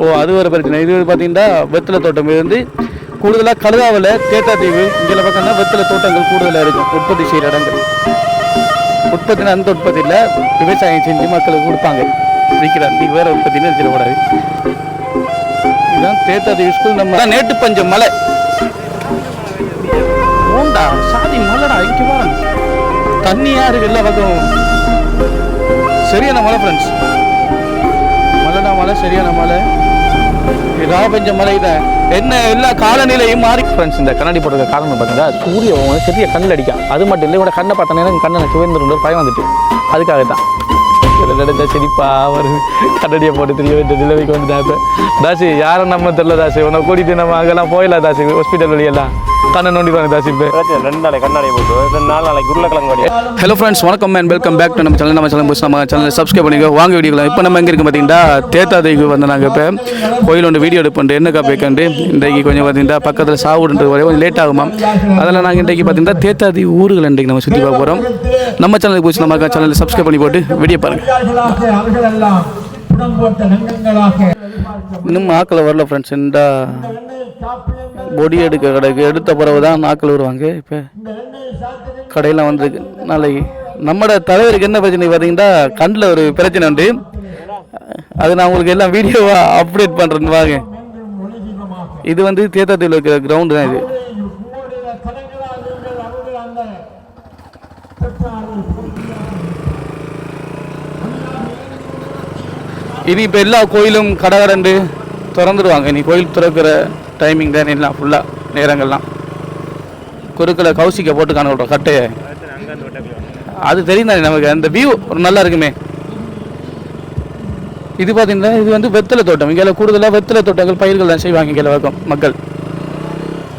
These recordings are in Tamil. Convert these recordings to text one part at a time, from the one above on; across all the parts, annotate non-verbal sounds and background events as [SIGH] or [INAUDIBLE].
ஓ அது ஒரு பிரச்சனை. இது பார்த்தீங்கன்னா வெத்தலை தோட்டம். இது வந்து கூடுதலாக கழுதாவில் தேத்தாத்தீவு இங்கே பார்த்தோம்னா வெத்தலை தோட்டங்கள் கூடுதலாக இருக்கும். உற்பத்தி செய்கிற இடங்கள். உற்பத்தினா அந்த உற்பத்தி இல்லை விவசாயம் செஞ்சு மக்களுக்கு கொடுப்பாங்க. விற்கிறார் நீங்கள் வேறு உற்பத்தின்னு வச்சிடக்கூடாது இதுதான் தேத்தாத்தீவு ஸ்கூல் நம்ம அதான் நேட்டு பஞ்சம் மலை. ஓண்டா சாதி மலைடா இங்கே பாருங்க. தண்ணி யாரு எல்லா பக்கம் சரியான மலை ஃப்ரெண்ட்ஸ் மழை சரியான மழை ஏதாவது பெஞ்ச மழை இதை. என்ன எல்லா காலநிலையும் மாறி ஃப்ரெண்ட்ஸ் இந்த கண்ணாடி போடுற காரணம் பார்த்தீங்கன்னா சூரிய வந்து சரியா கண்ணில் அடிக்கா அது மட்டும் இல்லை இவட கண்ணை பார்த்தோன்னா கண்ணை சுவேந்திரன் ஒரு பயம் வந்துட்டு. அதுக்காக தான். நடந்த சிரிப்பா வருது கண்ணடியை போட்டு தெரிய வேண்டிய நிலைமைக்கு வந்து இப்போ தாசி யாரும் நம்ம தெரியல தாசி. உன்னை கூட்டிட்டு நம்ம அங்கெல்லாம் போயிடலாம் தாசி. ஹாஸ்பிட்டல் வழியெல்லாம். கண்ணை நோண்டிடுவாங்க தாசி இப்போ. பிரச்சனை ரெண்டு நாளைக்கு கண்ணாடி போட்டு ரெண்டு நாலு நாளைக்கு உருளைக்கிழங்கு வடி ஹலோ ஃப்ரெண்ட்ஸ் வணக்கம் அண்ட் வெல்கம் பேக் டு நம்ம சேனல் நம்ம சேனல் புதுசு நம்ம சேனல் சப்ஸ்கிரைப் பண்ணிக்கோ. வாங்க வீடியோக்கலாம். இப்போ நம்ம எங்கே இருக்கு பார்த்தீங்கன்னா தேத்தாதைக்கு வந்து நாங்கள் இப்போ கோயில் ஒன்று வீடியோ எடுப்போம் என்னக்கா பேக்கண்டு இன்றைக்கு கொஞ்சம் பார்த்தீங்கன்னா பக்கத்தில் சாவுடுன்றது வரை கொஞ்சம் லேட் ஆகுமா? அதில் நாங்கள் இன்றைக்கு பார்த்தீங்கன்னா தேத்தாதி ஊர்கள் இன்றைக்கு நம்ம சுற்றி பார்க்க போகிறோம் நம்ம சேனலுக்கு புதுசு நம்ம சேனலில் சப்ஸ்கிரைப் பண்ணி போட்டு வீடியோ பாருங்கள் இன்னும் நாக்கில் வரல ஃப்ரெண்ட்ஸ் இந்த பொடி எடுக்க கடைக்கு எடுத்த பிறகு தான் நாக்கில் வருவாங்க. இப்போ கடையெல்லாம் வந்திருக்கு. நாளைக்கு நம்மட தலைவருக்கு என்ன பிரச்சனை பார்த்தீங்கன்னா கண்ணில் ஒரு பிரச்சனை உண்டு. அது நான் உங்களுக்கு எல்லாம் வீடியோவாக அப்டேட் பண்ணுறேன்னு வாங்க. இது வந்து தேத்தாத்தில் இருக்கிற கிரவுண்டு தான் இது. இனி இப்போ எல்லா கோயிலும் கடை திறந்துடுவாங்க. இனி கோயில் திறக்கிற டைமிங் தான் எல்லாம் ஃபுல்லாக நேரங்கள்லாம். குறுக்கில் கௌசிக்க போட்டு காண கட்டையை. அது தெரியும் தானே நமக்கு? அந்த வியூ ஒரு நல்லா இருக்குமே. இது பார்த்தீங்கன்னா இது வந்து வெத்தலை தோட்டம். இங்கே கூடுதலாக வெத்தலை தோட்டங்கள் பயிர்கள் தான் செய்வாங்க இங்கே வழக்கம் மக்கள்.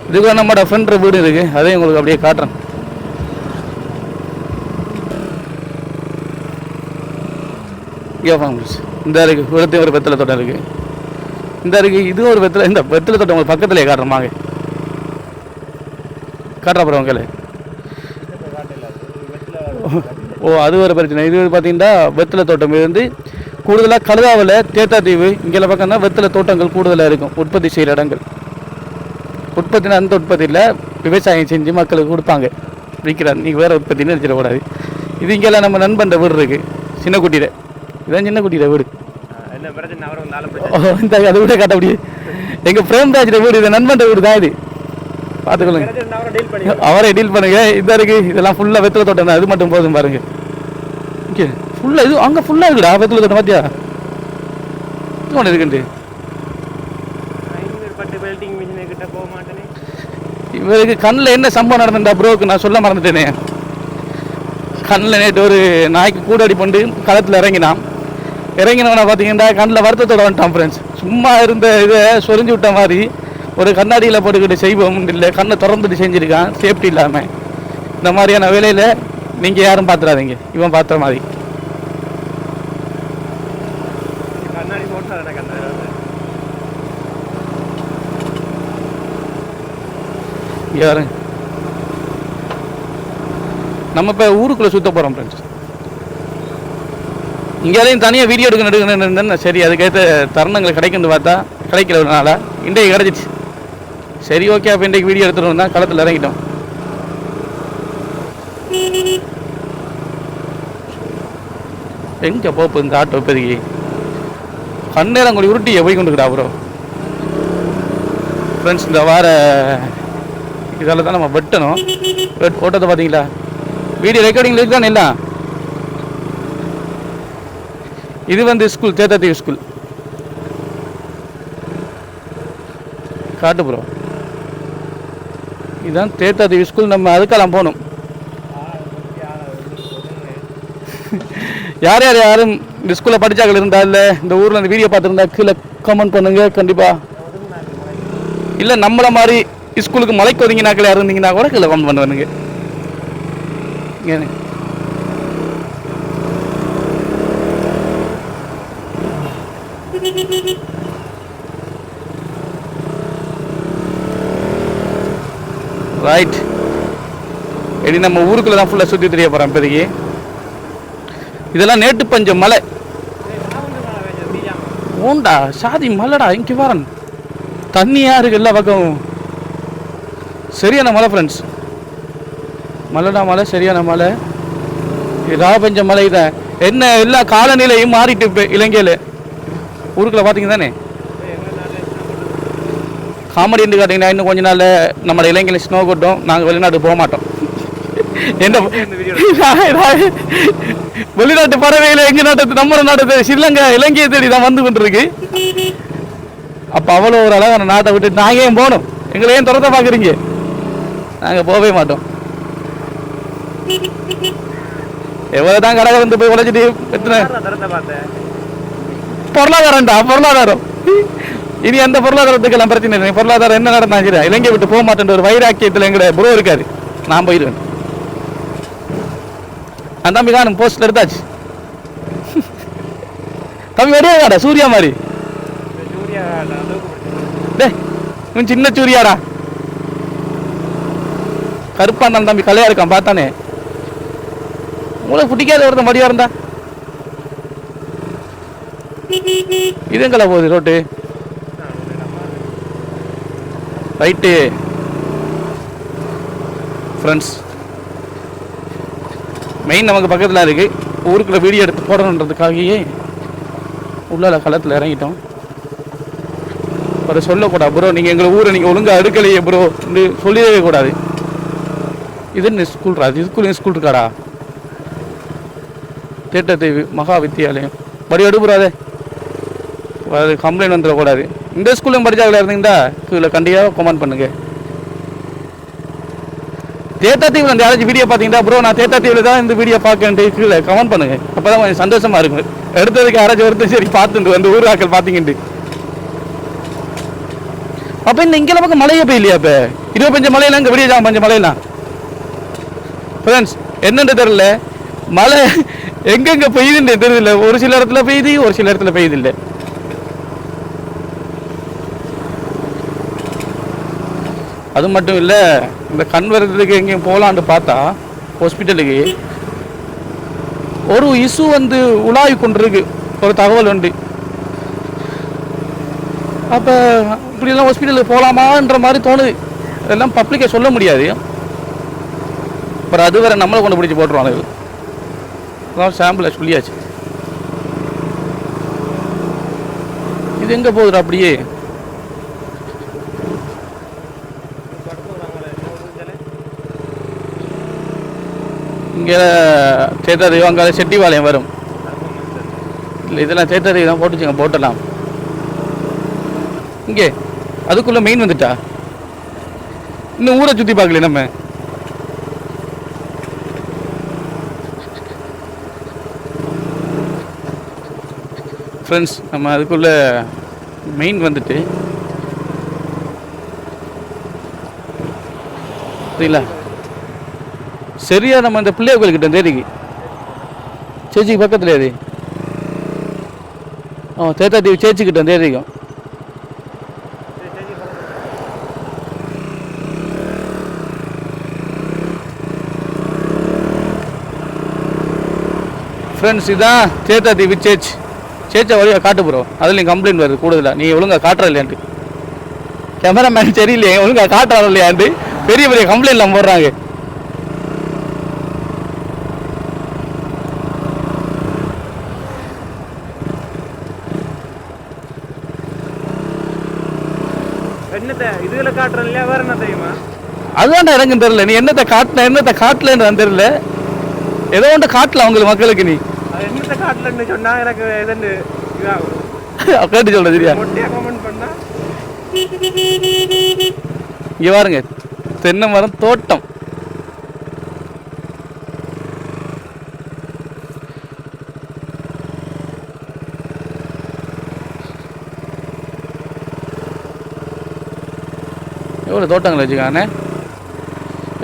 இதுக்கு நம்மளோட ஃப்ரெண்ட் வீடு இருக்குது அதையும் உங்களுக்கு அப்படியே காட்டுறேன். இங்கே வாங்க இந்த இருக்கு ஒருத்தையும் ஒரு வெத்தலை தோட்டம் இருக்கு. இந்த இருக்கு இதுவும் ஒரு வெத்தலை இந்த வெத்தலை தோட்டம் உங்களுக்கு பக்கத்துலேயே காட்டுறேன் வாங்க. காட்டுற உங்களை. ஓ அது ஒரு பிரச்சனை. இது பார்த்தீங்கன்னா வெத்தலை தோட்டம் இது வந்து கூடுதலாக கழுதாவில் தேத்தாத்தீவு இங்கே பக்கம்னா வெத்தலை தோட்டங்கள் கூடுதலாக இருக்கும். உற்பத்தி செய்கிற இடங்கள். உற்பத்தினா அந்த உற்பத்தியில் விவசாயம் செஞ்சு மக்களுக்கு கொடுப்பாங்க. விற்கிறார் நீங்கள் வேறு உற்பத்தின்னு நினச்சிடக்கூடாது. இது இங்கெல்லாம் நம்ம நண்பன்ற வீடு இருக்குது சின்ன குட்டியில் இதான் சின்ன குட்டியில் வீடு. இந்த அதை விட காட்ட முடியும் எங்கள் பிரேம்ராஜ் வீடு இது நண்பன்ற வீடு தான் இது. பார்த்துக்கொள்ளுங்க. அவரை டீல் பண்ணி பண்ணுங்க. இதா இருக்கு. இதெல்லாம் ஃபுல்லாக வெத்தலை தோட்டம் அது மட்டும் போதும் பாருங்க. இங்கே ஃபுல்லாக இது அங்கே ஃபுல்லாக இருக்குடா வெத்தலை தோட்டம் பார்த்தியா இது ஒன்று இருக்குண்டு இவருக்கு கண்ணில் என்ன சம்பவம் நடந்துட்டா ப்ரோக்கு நான் சொல்ல மறந்துட்டேனே. கண்ணில் நேற்று ஒரு நாய்க்கு கூடாடி கொண்டு களத்தில் இறங்கினான். இறங்கினவனை பார்த்தீங்கன்னா கண்ணில் வருத்தத்தோட வந்துட்டான் ஃப்ரெண்ட்ஸ் சும்மா இருந்த இதை சொரிஞ்சு விட்ட மாதிரி ஒரு கண்ணாடியில் போட்டுக்கிட்டு செய்வோம் இல்லை கண்ணை திறந்துட்டு செஞ்சுருக்கான் சேஃப்டி இல்லாமல் இந்த மாதிரியான வேலையில் நீங்கள் யாரும் பார்த்துடாதீங்க இவன் பார்த்த மாதிரி. பாருங்க. நம்ம இப்போ ஊருக்குள்ளே சுத்த போகிறோம் ஃப்ரெண்ட்ஸ் இங்கேயும் தனியாக வீடியோ எடுக்கணும் எடுக்கணும்னு சரி அதுக்கேற்ற தருணங்கள் கிடைக்குன்னு பார்த்தா கிடைக்கிறதுனால ஒரு இன்றைக்கு கிடச்சிச்சு. சரி ஓகே அப்போ இன்றைக்கு வீடியோ எடுத்துகிட்டு தான் களத்தில் இறங்கிட்டோம். எங்கே போப்பு இந்த ஆட்டோ இப்போதைக்கு? கண்ணேரம் கூட உருட்டி போய் கொண்டுக்கிட்டா ப்ரோ ஃப்ரெண்ட்ஸ் இந்த வார இதால் தான் நம்ம வெட்டணும். வெட் ஓட்டத்தை பார்த்தீங்களா? வீடியோ ரெக்கார்டிங்கில் இருக்கானே இல்லை இது வந்து ஸ்கூல் தேத்தாத்தீவு ஸ்கூல் காட்டு ப்ரோ இதுதான் தேத்தாத்தீவு ஸ்கூல் நம்ம அதுக்கெல்லாம் போகணும். யார் யார் யாரும் இந்த ஸ்கூலில் படித்தாக்கள் இருந்தா இல்லை இந்த ஊரில் இந்த வீடியோ பார்த்துருந்தா கீழே கமெண்ட் பண்ணுங்க கண்டிப்பாக இல்லை நம்மள மாதிரி ஸ்கூலுக்கு மலைக்கு ஒதுங்கினாக்கள் யாரும் இருந்தீங்கன்னா கூட கீழே கமெண்ட் பண்ணுவானுங்க ரைட் இனி நம்ம ஊருக்குள்ளே தான் ஃபுல்லாக சுற்றி தெரிய போகிறோம் இப்போதைக்கு. இதெல்லாம் நேட்டு பஞ்சம் மலை. ஓண்டா சாதி மலைடா இங்கே வரன் தண்ணியாக இருக்கு எல்லா பக்கம். சரியான மலை ஃப்ரெண்ட்ஸ் மலைடா மலை சரியான மலை. இதாக ரா மலை தான் என்ன எல்லா காலநிலையும் மாறிட்டு இப்போ இலங்கையில். ஊருக்குள்ளே பார்த்தீங்க தானே காமெடி என்று கேட்டிங்கன்னா இன்னும் கொஞ்ச நாள் நம்ம இலங்கையில் ஸ்னோ கொட்டும் நாங்கள் வெளிநாட்டு போக மாட்டோம். என்ன [LAUGHS] வெளிநாட்டு பறவையில் எங்க நாட்டு நம்ம நாட்டு ஸ்ரீலங்கா இலங்கையை தேடி தான் வந்து கொண்டிருக்கு. அப்ப அவ்வளோ ஒரு அழகான நாட்டை விட்டு நாங்க ஏன் போகணும்? எங்களை ஏன் துரத்த பாக்குறீங்க நாங்க போகவே மாட்டோம். எவ்வளவுதான் கடை வந்து போய் உழைச்சிட்டு பொருளாதாரம்டா பொருளாதாரம். இது எந்த பொருளாதாரத்துக்கு எல்லாம் பிரச்சனை இல்லை. பொருளாதாரம் என்ன நடந்தாலும் இலங்கை விட்டு போக மாட்டேன்ற ஒரு வைராக்கியத்தில் எங்கட ப்ரோ இருக்காரு. நான் போயிடுவேன் அந்த தம்பி காணும் போஸ்ட் எடுத்தாச்சு. தம்பி வரையா காடா சூர்யா மாதிரி. இந்த இவன் சின்ன சூர்யாடா. கருப்பா தம்பி கலையா இருக்கான் பார்த்தானே. உங்களுக்கு பிடிக்காத ஒருத்தன் மடியா இருந்தா? இது போகுது ரோட்டு ரைட்டு ஃப்ரெண்ட்ஸ் மெயின் நமக்கு பக்கத்தில் இருக்குது ஊருக்குள்ள வீடியோ எடுத்து போடணுன்றதுக்காகவே உள்ளால களத்தில் இறங்கிட்டோம். அதை சொல்லக்கூடாது ப்ரோ நீங்கள் எங்களை ஊரை நீங்கள் ஒழுங்காக எடுக்கலையே ப்ரோ சொல்லிடவே கூடாது. இது என்ன ஸ்கூல்ரா இது ஸ்கூல் ஸ்கூல் இருக்காடா? தேட்டத்தேவி மகா வித்தியாலயம். படி எடுப்புறாதே அது. கம்ப்ளைண்ட் வந்துடக்கூடாது. இந்த ஸ்கூல்லையும் படித்தாவில் இருந்தீங்கன்னா கீழே கண்டிப்பாக கமெண்ட் பண்ணுங்க. தேத்தா தீவில் அந்த யாராச்சும் வீடியோ பார்த்தீங்கன்னா ப்ரோ நான் தேத்தா தீவில் தான் இந்த வீடியோ பார்க்கன்ட்டு கீழே கமெண்ட் பண்ணுங்க. அப்போ தான் கொஞ்சம் சந்தோஷமா இருக்கும். எடுத்ததுக்கு யாராச்சும் ஒருத்தர் சரி பார்த்துட்டு ஊர் ஆக்களை பார்த்தீங்கன்ட்டு. அப்போ இந்த இங்கே நமக்கு மழையே பெய்யலையா இப்போ இருபத்தஞ்சு மழையெல்லாம் இங்கே விடிய ஜாம் கொஞ்சம் மழையெல்லாம் ஃப்ரெண்ட்ஸ் என்னென்று தெரியல. மழை எங்கெங்க பெய்யுதுன்னு தெரியல. ஒரு சில இடத்துல பெய்யுது ஒரு சில இடத்துல பெய்யுது இல்லை. அது மட்டும் இல்லை இந்த கண் வரதுக்கு எங்கேயும் போகலான்னு பார்த்தா ஹாஸ்பிட்டலுக்கு ஒரு இசு வந்து உலாவி கொண்டிருக்கு. ஒரு தகவல் உண்டு அப்போ இப்படிலாம் ஹாஸ்பிட்டலுக்கு போகலாமான்ற மாதிரி தோணுது. அதெல்லாம் பப்ளிக்கை சொல்ல முடியாது. அப்புறம் அது வேற நம்மளை கொண்டு பிடிச்சி போட்டுருவாங்க அதான் சாம்பிளை சொல்லியாச்சு. இது எங்கே போகுது அப்படியே? இங்கே சேத்தா அங்கே செட்டிவாளையம் வரும். இல்லை இதெல்லாம் சேத்தா தெய்வம் போட்டுச்சுங்க போட்டலாம் இங்கே அதுக்குள்ளே மெயின் வந்துட்டா? இன்னும் ஊரை சுற்றி பார்க்கல நம்ம. ஃப்ரெண்ட்ஸ் நம்ம அதுக்குள்ள மெயின் வந்துட்டு. சரிங்களா சரியா நம்ம இந்த பிள்ளைய கோயில்கிட்ட தேதிக்கு சேச்சிக்கு பக்கத்தில் அது ஆ தேத்தா தீவு சேச்சிக்கிட்ட தேதிக்கும் ஃப்ரெண்ட்ஸ் இதான் சேத்தா தீவி சேச். சேச்சை வழியாக காட்டு ப்ரோ அதுலேயும் கம்ப்ளைண்ட் வருது கூடுதலாக நீ ஒழுங்கா காட்டுற இல்லையான்ட்டு. கேமராமேன் சரியில்லையே ஒழுங்கா காட்டுறாரு இல்லையான்ட்டு. பெரிய பெரிய கம்ப்ளைண்ட்லாம் போடுறாங்க என்னத்தை இதுல காட்டுறோம் இல்லையா வேற என்ன தெரியுமா அதுதான்டா எனக்கும் தெரியல. நீ என்னத்தை காட்டின என்னத்தை காட்டலன்னு தெரியல. ஏதோ ஒன்று காட்டல அவங்களுக்கு மக்களுக்கு நீ. என்னத்தை காட்டலன்னு சொன்னா எனக்கு எதுன்னு [LAUGHS] கேட்டு சொல்ற சரியா? இங்க பாருங்க. தென்னை மரம் தோட்டம். எவ்வளோ தோட்டங்கள் வச்சுக்கானே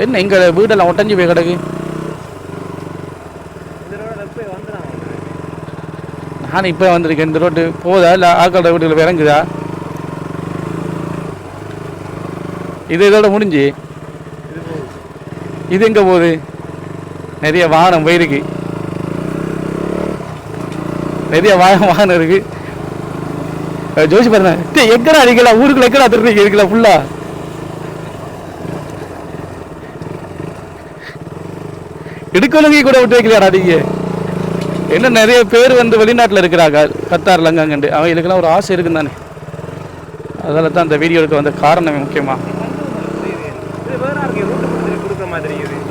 என்ன இங்கே வீடெல்லாம் ஒட்டஞ்சு போய் கிடக்கு? நான் இப்போ வந்திருக்கேன் இந்த ரோட்டு. போதா? இல்லை ஆக்களோட வீட்டுல இறங்குதா இது இதோட முடிஞ்சு? இது எங்கே போகுது? நிறைய வாகனம் போயிருக்கு நிறைய வாகனம் வாகனம் இருக்கு. ஜோசி பாருங்க எக்கடா அடிக்கலாம் ஊருக்குள்ள எங்கடா திருப்பி இருக்கலாம் ஃபுல்லாக இடுக்கொழுங்கி கூட விட்டு வைக்கலையாடா நீங்க என்ன நிறைய பேர் வந்து வெளிநாட்டில் இருக்கிறாங்க. கத்தார் லங்காங்கண்டு. அவங்களுக்கெல்லாம் ஒரு ஆசை இருக்குன்னு தானே. அதில் தான் அந்த வீடியோ எடுக்க வந்த காரணமே முக்கியமாக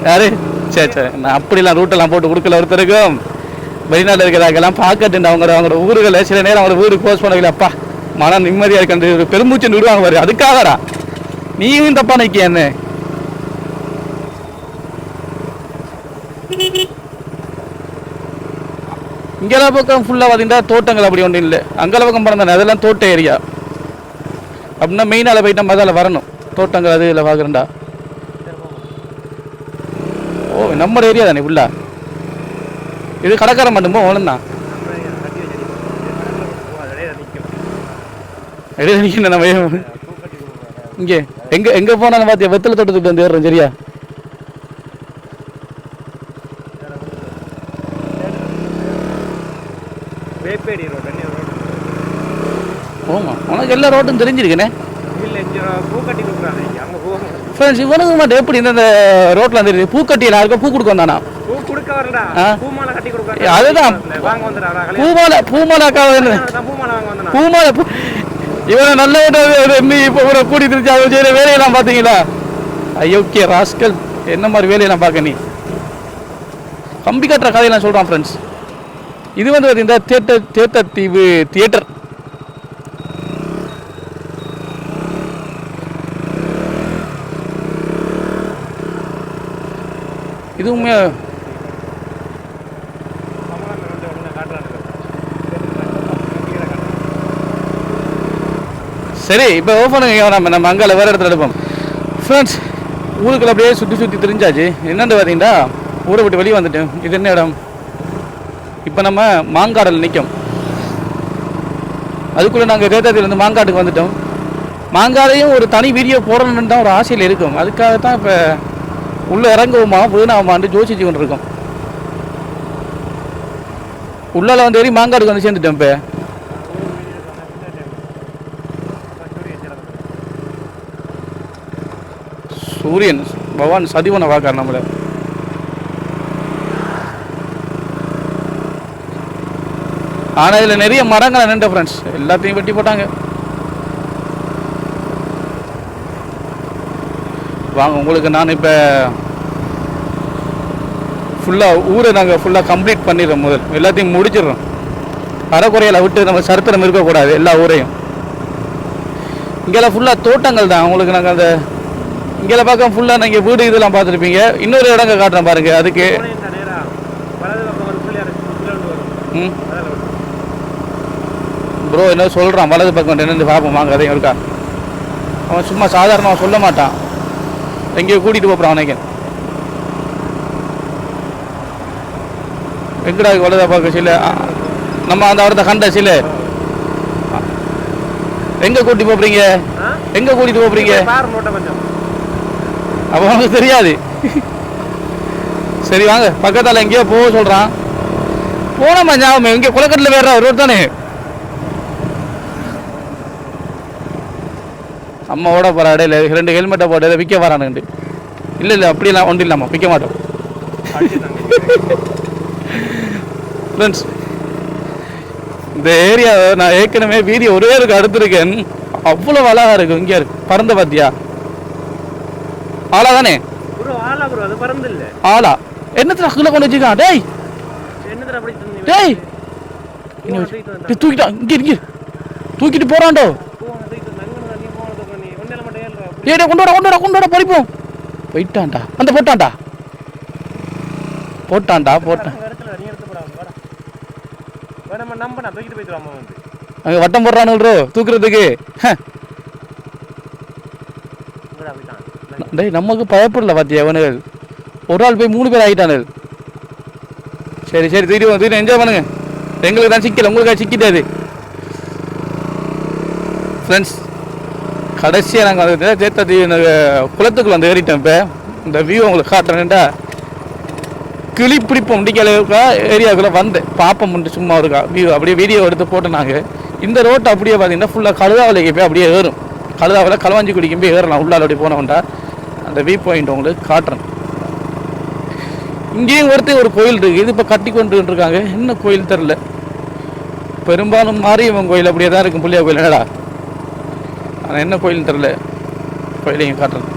யாரு? சரி சரி நான் அப்படிலாம் ரூட்டெல்லாம் போட்டு கொடுக்கல ஒருத்தருக்கும். வெளிநாட்டில் இருக்கிறாங்கெல்லாம் பார்க்கட்டு அவங்க அவங்களோட ஊர்களை சில நேரம் அவங்க ஊருக்கு போஸ்ட் பண்ணவில்லை அப்பா மனம் நிம்மதியாக இருக்கின்ற ஒரு பெருமூச்சு விடுவாங்க பாரு. அதுக்காகடா. நீயும் தப்பா நிற்க என்ன? இங்கெல்லாம் பக்கம் ஃபுல்லாக பார்த்தீங்கன்னா தோட்டங்கள் அப்படி ஒன்றும் இல்லை. அங்கெல்லாம் பக்கம் படம் தானே? அதெல்லாம் தோட்ட ஏரியா அப்படின்னா மெயினால போயிட்டு நம்ம அதில் வரணும். தோட்டங்கள் அது இதில் பார்க்குறேன்டா ஓ நம்ம ஏரியா தானே ஃபுல்லா இது கடற்கரை மட்டுமோ ஒன்று தான் நம்ம நம்ம. இங்கே எங்கே எங்கே போனாலும் பார்த்தியா வெத்தலை தோட்டத்துக்கு வந்து ஏறுறோம் சரியா வேப்பேடி ரோடு என்ன ரோடு ஓமா உனக்கு எல்லா ரோட்டும் கட்டி பூ ஃப்ரெண்ட்ஸ் இவனுக்கு மட்டும் எப்படி இந்த பூக்கட்டி யாருக்கும் பூ கொடுக்க வந்தானா? பூ கொடுக்க கட்டி கொடுக்குறாங்க அதுதான். பூமாலை வந்தனா? பூமாலை பூ இவனை நல்ல இப்போ கூட திருச்சி அவர் செய்கிற வேலையெல்லாம் பார்த்தீங்களா ஐயோக்கிய ராஸ்கல் என்ன மாதிரி வேலையெல்லாம் பார்க்க நீ? கம்பி கட்டுற கதையெல்லாம் சொல்கிறான் ஃப்ரெண்ட்ஸ் இது வந்து இந்த தேட்டர் தேட்டர் தீவு தியேட்டர் இதுவுமே சரி இப்போ ஓப்பன் நம்ம நம்ம அங்கே வேறு இடத்துல எடுப்போம். ஃப்ரெண்ட்ஸ் ஊருக்குள்ள அப்படியே சுற்றி சுற்றி தெரிஞ்சாச்சு. என்னென்னு பார்த்தீங்கன்னா ஊரை விட்டு வெளியே வந்துட்டேன் இது என்ன இடம்? இப்போ நம்ம மாங்காடல் நிற்கும் அதுக்குள்ளே நாங்கள் கேட்டாத்திலேருந்து மாங்காட்டுக்கு வந்துட்டோம். மாங்காடையும் ஒரு தனி வீடியோ போடணுன்னு தான் ஒரு ஆசையில் இருக்கும். அதுக்காக தான் இப்போ உள்ளே இறங்குவோமா? வீணாகுமான்னு ஜோசிச்சு கொண்டு இருக்கோம் உள்ளால வந்து ஏறி மாங்காடுக்கு வந்து சேர்ந்துட்டேன் இப்போ. சூரியன் பகவான் சதிவனை பார்க்கார் நம்மளை ஆனால் இதில் நிறைய மரங்களை நின்ற ஃப்ரெண்ட்ஸ் எல்லாத்தையும் வெட்டி போட்டாங்க. வாங்க உங்களுக்கு நான் இப்போ ஃபுல்லாக ஊரை நாங்கள் ஃபுல்லாக கம்ப்ளீட் பண்ணிடுறோம் முதல். எல்லாத்தையும் முடிச்சிடுறோம். அறக்குறையில் விட்டு நம்ம சரித்திரம் இருக்கக்கூடாது எல்லா ஊரையும். இங்கெல்லாம் ஃபுல்லாக தோட்டங்கள் தான். உங்களுக்கு நாங்கள் அந்த இங்கெல்லாம் பார்க்க ஃபுல்லாக நீங்கள் வீடு இதெல்லாம் பார்த்துருப்பீங்க. இன்னொரு இடங்க காட்டுறேன் பாருங்க அதுக்கு. ம். ப்ரோ என்ன சொல்கிறான் வலது பக்கம் என்னென்னு பார்ப்போம். வாங்க அதையும் இருக்கா? அவன் சும்மா சாதாரணமாக சொல்ல மாட்டான். எங்கேயோ கூட்டிகிட்டு போகிறான் அவனைக்கு. எங்கடா வலதா பார்க்க சில நம்ம அந்த இடத்த கண்ட சில எங்கே கூட்டி போகிறீங்க எங்க எங்கே கூட்டிகிட்டு போகிறீங்க அப்போ உனக்கு தெரியாது. சரி வாங்க பக்கத்தால் எங்கேயோ போக சொல்கிறான் போனோமா ஞாபகம் எங்கே குளக்கட்டில் வேற ரோட் தானே அம்மாவோட போகிற இடையில ரெண்டு ஹெல்மெட்டை போட்டு விற்க வரானுண்டு இல்லை இல்லை அப்படிலாம் ஒன்றும் இல்லாமல் விற்க மாட்டோம். ஃப்ரெண்ட்ஸ் இந்த ஏரியா நான் ஏற்கனவே வீடியோ ஒரே இருக்கு அடுத்திருக்கேன் அவ்வளோ அழகா இருக்கும் இங்கே இருக்கு பறந்த பார்த்தியா ஆளா தானே? ஆளா இல்லை. என்னத்துல அக்குள்ள கொண்டு வச்சுக்கான் டேய்! டேய்! பூவை தூக்கிட்டு வந்தா டேய், தூக்கிட்டா இங்க இங்க தூக்கிட்டு போறான்டோ பூவை தூக்கிட்டு வந்தா எங்க நீ போனதுக்கு நீ ஒன்றில் மட்டும் ஏழுறா ஏய் டேய், கொண்டு வாடா கொண்டு வாடா கொண்டு வாடா பறிப்போம். போயிட்டான்டா. அந்த போட்டான்டா. போட்டான்டா போட்டான். அங்க வட்டம் போடுறானுல்றோ தூக்குறதுக்கு. டேய் நமக்கு பயப்படல பாத்தியா அவனுகள் ஒரு ஆள் போய் மூணு பேர் ஆகிட்டானுகள் சரி சரி தூக்கிட்டு தூக்கிட்டு என்ஜாய் பண்ணுங்க. எங்களுக்கு தான் சிக்கல உங்களுக்கு சிக்கிட்டாது ஃப்ரெண்ட்ஸ் கடைசியாக நாங்கள் வந்து தேத்த குளத்துக்குள்ள வந்து ஏறிட்டோம் இப்போ. இந்த வியூ உங்களுக்கு காட்டுறேன்டா கிளி பிடிப்போம். முடிக்க அளவுக்கு ஏரியாவுக்குள்ளே வந்தேன் பார்ப்போம் சும்மா இருக்கா வியூ அப்படியே வீடியோ எடுத்து போட்டோம் நாங்கள் இந்த ரோட்டை அப்படியே பார்த்தீங்கன்னா ஃபுல்லாக கழுதாவலைக்கு போய் அப்படியே ஏறும். கழுதாவில் களவாஞ்சி குடிக்கும் போய் ஏறலாம். உள்ளால் அப்படி போனவன்டா அந்த வியூ பாயிண்ட் உங்களுக்கு காட்டுறேன். இங்கேயும் ஒருத்தர் ஒரு கோயில் இருக்குது இது இப்போ கட்டி கொண்டு இருக்காங்க. என்ன கோயில் தெரில பெரும்பாலும் மாரியம்மன் கோயில் அப்படியே தான் இருக்கும். புள்ளியா கோயில். என்னடா? ஆனால் என்ன கோயில்னு தெரில கோயிலையும் காட்டுறேன்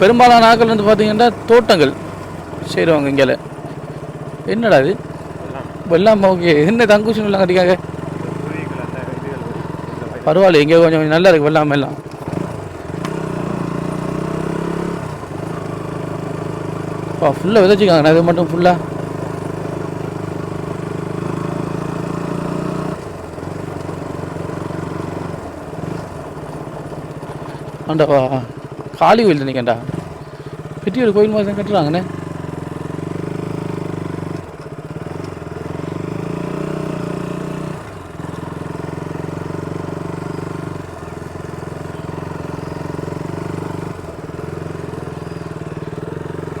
பெரும்பாலான ஆக்கள் வந்து பார்த்தீங்கன்னா தோட்டங்கள் செய்கிறவங்க இங்கே என்னடா இது? வெள்ளாம் ஓகே. என்ன தங்குஷன் எல்லாம் கட்டிக்காங்க பரவாயில்ல இங்கே கொஞ்சம் கொஞ்சம் நல்லா இருக்கு வெள்ளாமை எல்லாம். அப்பா ஃபுல்லாக விதைச்சிக்காங்கண்ணா இது மட்டும் ஃபுல்லாக ஆண்டவா காளி கோயில் நினைக்கண்டா பெரிய ஒரு கோயில் மாதிரி தான் கட்டுறாங்கண்ணே.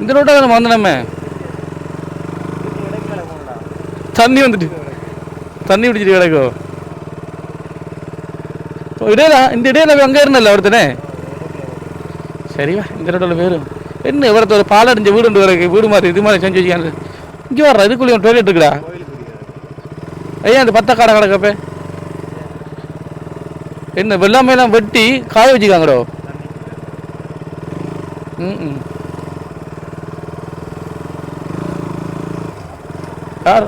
இந்த ரோட்டாக நம்ம வந்தனமே? தண்ணி வந்துட்டு. தண்ணி பிடிச்சிட்டு கிடக்கும் இடையில இந்த இடையில அங்கே இருந்தல ஒருத்தனே? சரிவா இந்த ரோட்டில் பேரும் என்ன இவரத்த ஒரு பாலடைஞ்ச வீடு உண்டு வீடு மாதிரி இது மாதிரி செஞ்சு வச்சுக்காங்க. இங்கே வர்ற இதுக்குள்ளேயும் டொய்லெட் இருக்குடா. ஐயா அந்த பத்த காடை கிடக்கப்ப என்ன வெள்ளாமையெல்லாம் வெட்டி காய வச்சுக்காங்கடோ. ம் ம். யார்?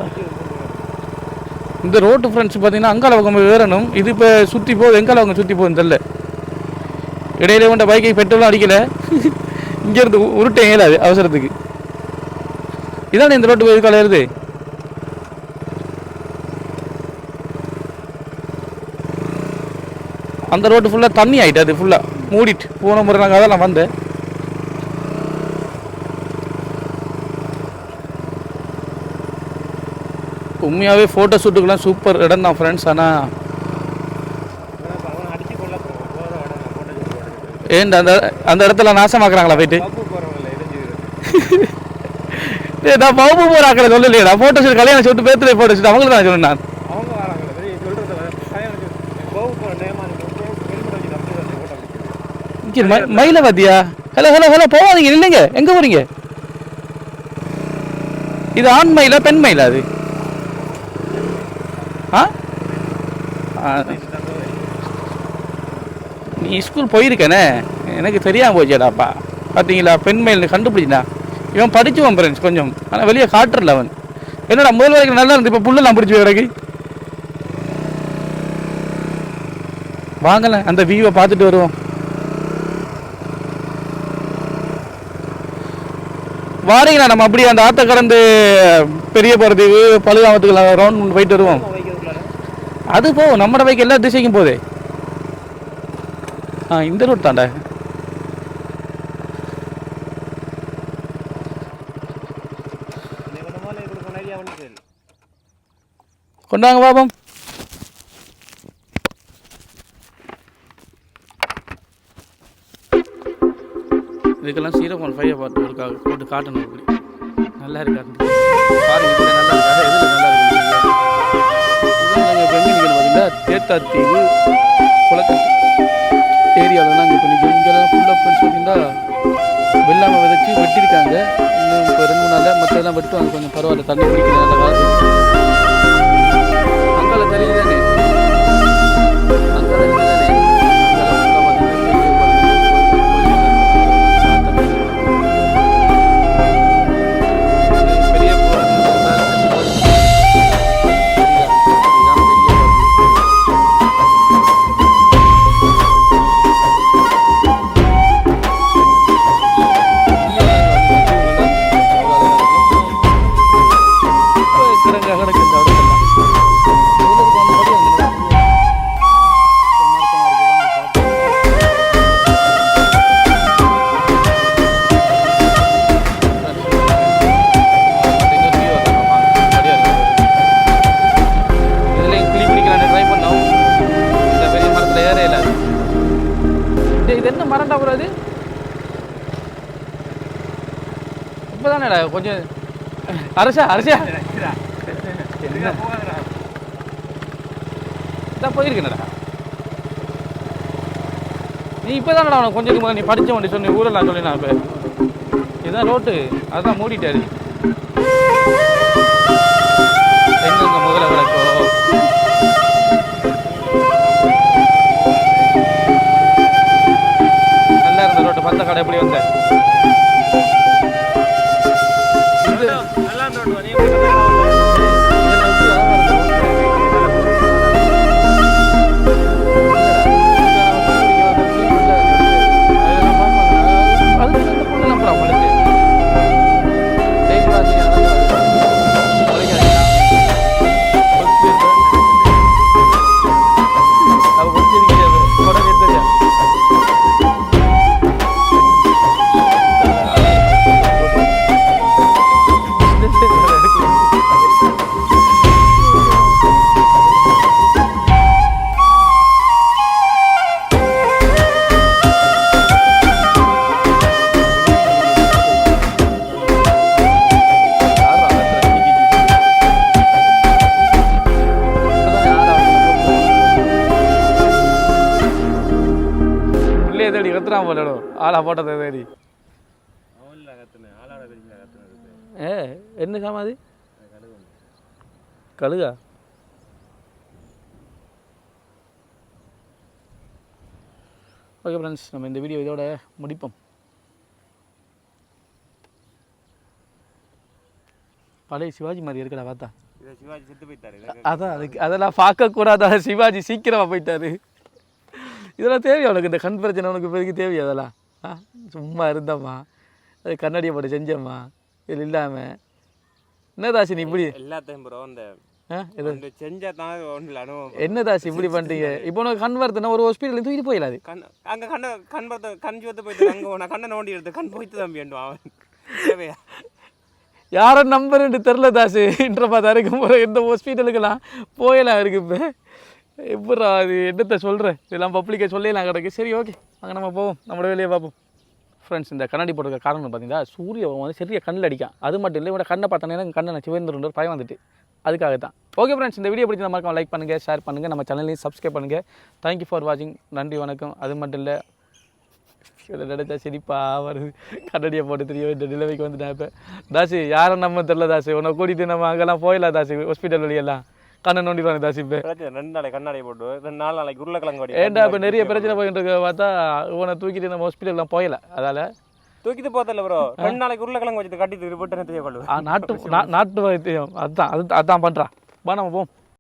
இந்த ரோட்டு ஃப்ரெண்ட்ஸ் பார்த்தீங்கன்னா அங்கால பக்கம் ஏறணும். இது இப்போ சுற்றி போகுது எங்கால பக்கம் சுற்றி போகுது தெரியல. இடையில கொண்ட பைக்கை பெட்ரோலும் அடிக்கல. [LAUGHS] இங்கேருந்து உருட்டே இயலாது அவசரத்துக்கு. இதானே இந்த ரோட்டு எதுக்கால ஏறுது? அந்த ரோட்டு ஃபுல்லாக தண்ணி ஆயிட்டு அது ஃபுல்லாக மூடிட்டு போன முறை நாங்கள் அதெல்லாம் வந்தேன். உண்மையாகவே ஃபோட்டோ ஷூட்டுக்கெல்லாம் சூப்பர் இடம் தான் ஃப்ரெண்ட்ஸ் ஆனால் அவன் அடிச்சு கொள்ள போறோம் போற இடம் நான் போட்டோ ஷூட் போடுறது ஏன் அந்த அந்த இடத்துல நாசமாக்குறாங்களா போயிட்டு? ஏ நான் பாபு போறாக்கல சொல்லலையே நான் ஃபோட்டோ ஷூட் கல்யாணம் ஷூட் பேர்த்டே ஃபோட்டோ ஷூட் அவங்களுக்கு தான் சொன்னேன் நான்? போட்டோ மயில பாத்தியா ஹலோ ஹலோ ஹலோ போவாதீங்க இல்லைங்க எங்கே போறீங்க? இது ஆண் மயிலா பெண் மயிலா அது? ஆ, நீ ஸ்கூல் போயிருக்கனே? எனக்கு தெரியாம போச்சேடாப்பா. பார்த்தீங்களா பெண் மயில் கண்டுபிடிச்சா இவன் படிச்சுவான் ஃப்ரெண்ட்ஸ் கொஞ்சம். ஆனால் வெளியே காட்டுறல அவன். என்னடா முதல் வரைக்கும் நல்லா இருந்து இப்போ புல்லெல்லாம் பிடிச்சி கிடக்கு. வாங்கல அந்த வியூவை பார்த்துட்டு வருவோம். வாரீங்களா நம்ம அப்படியே அந்த ஆத்த கடந்து பெரிய போகிறதுக்கு பழுகாமத்துக்கு ரவுண்ட் போயிட்டு வருவோம். அது போகும் நம்மட பைக் எல்லா திசைக்கும் போதே ஆ இந்த ரோடு தாண்டா கொண்டாங்க பாபம். இதுக்கெல்லாம் ஜீரோ பாயிண்ட் ஃபைவ் பார்த்து ஒரு போட்டு காட்டணும் இப்படி நல்லா இருக்காது பாருங்க இதில் நல்லா இருக்கா. இதில் நல்லா இருக்கு? இப்போ எங்கே நிற்கணும் பார்த்தீங்கன்னா தேத்தாத்தீவு குளத்து ஏரியாவில் தான் இப்போ நிற்கிறோம் இங்கெல்லாம் ஃபுல்லாக ஃப்ரெண்ட்ஸ் பார்த்தீங்கன்னா வெள்ளாமை விதைச்சி வெட்டியிருக்காங்க. இன்னும் இப்போ ரெண்டு மூணு நாளில் மற்றெல்லாம் வெட்டுவாங்க. கொஞ்சம் பரவாயில்ல தண்ணி பிடிக்கிறதுனால காசு அரசா அரசா? இதான் போயிருக்கேனடா. நீ இப்போ தானடா அவனை கொஞ்சம் முதல்ல நீ படிச்ச வண்டி சொன்ன சொல்லி நான் இப்போ. இதுதான் ரோட்டு அதான் மூடிட்டாரு. எங்கெங்க முதல்ல விளக்கோ? நல்லா இருந்த ரோட்டு பத்த கடை எப்படி வந்த? ஆளா போட்டதை கத்துனது ஏ என்ன சாமாதி கழுகா. ஓகே ஃப்ரெண்ட்ஸ் நம்ம இந்த வீடியோ இதோட முடிப்போம். பழைய சிவாஜி மாதிரி இருக்கடா பார்த்தா. சிவாஜி செத்து போயிட்டாரு அதான் அதுக்கு அதெல்லாம் பார்க்கக்கூடாதா சிவாஜி சீக்கிரமாக போயிட்டாரு. இதெல்லாம் தேவையா உனக்கு? இந்த கண் பிரச்சனை உனக்கு இப்போதைக்கு தேவையா? அதெல்லாம்? ஆ சும்மா இருந்தம்மா. அது கண்ணாடியை போட்டு செஞ்சம்மா. இது இல்லாமல் என்ன தாசி நீ இப்படி? எல்லாத்தையும் ப்ரோ இந்த தான் என்ன தாசி இப்படி பண்ணிட்டீங்க இப்போ உனக்கு கண் வருதுன்னா ஒரு ஹாஸ்பிட்டல் தூக்கிட்டு போயிடாது கண் அங்க கண்ண கண் பார்த்த கண் சிவத்து போயிட்டு அங்க நான் கண்ணை நோண்டி எடுத்து கண் போயிட்டு தம்பி அவன். யாரை நம்பருன்னு தெரில தாசு. தருக்கும் போகிற எந்த ஹாஸ்பிட்டலுக்கெல்லாம் போயலாம் இருக்கு இப்போ. எப்படா அது என்னத்தை சொல்கிறேன்? இதெல்லாம் பப்ளிக்கை சொல்லலாம் கிடக்கு. சரி ஓகே அங்கே நம்ம போவோம். நம்மளோட வேலையை பார்ப்போம். ஃப்ரெண்ட்ஸ் இந்த கண்ணாடி போட்டுக்க காரணம் பார்த்தீங்கன்னா சூரிய வந்து சரியாக கண்ணில் அடிக்கான். அது மட்டும் இல்லை இவட கண்ணை பார்த்தோன்னே எனக்கு கண்ணை சிவந்துருன்ற பயம் வந்துட்டு. அதுக்காக தான். ஓகே ஃப்ரெண்ட்ஸ் இந்த வீடியோ பிடிச்ச மறக்காம லைக் பண்ணுங்கள் ஷேர் பண்ணுங்கள் நம்ம சேனலையும் சப்ஸ்கிரைப் பண்ணுங்கள் தேங்க்யூ ஃபார் வாட்சிங் நன்றி வணக்கம். அது மட்டும் இல்லை இதை நினைச்சா வருது. கண்ணடியை போட்டு தெரிய வேண்டிய நிலைமைக்கு வந்துட்டேன் இப்போ. தாசி யாரும் நம்ம தெரில தாசி. உன்னை கூட்டிகிட்டு நம்ம அங்கெல்லாம் போயிடலாம் தாசி. ஹாஸ்பிட்டல் வழியெல்லாம். கண்ணை நோண்டிடுவாங்க தாசி இப்போ. பிரச்சனை ரெண்டு நாளைக்கு கண்ணாடி போட்டு ரெண்டு நாலு நாளைக்கு உருளைக்கிழங்கு ஏன்டா இப்போ நிறைய பிரச்சனை போயிட்டு இருக்க பார்த்தா இவனை தூக்கிட்டு நம்ம ஹாஸ்பிட்டல்லாம் போயில அதால். தூக்கிட்டு போதில்ல ப்ரோ ரெண்டு நாளைக்கு உருளைக்கிழங்கு வச்சு கட்டி போட்டு நாட்டு நாட்டு வைத்தியம். அதுதான் அது அதான் பண்ணுறான் வா நம்ம போவோம்.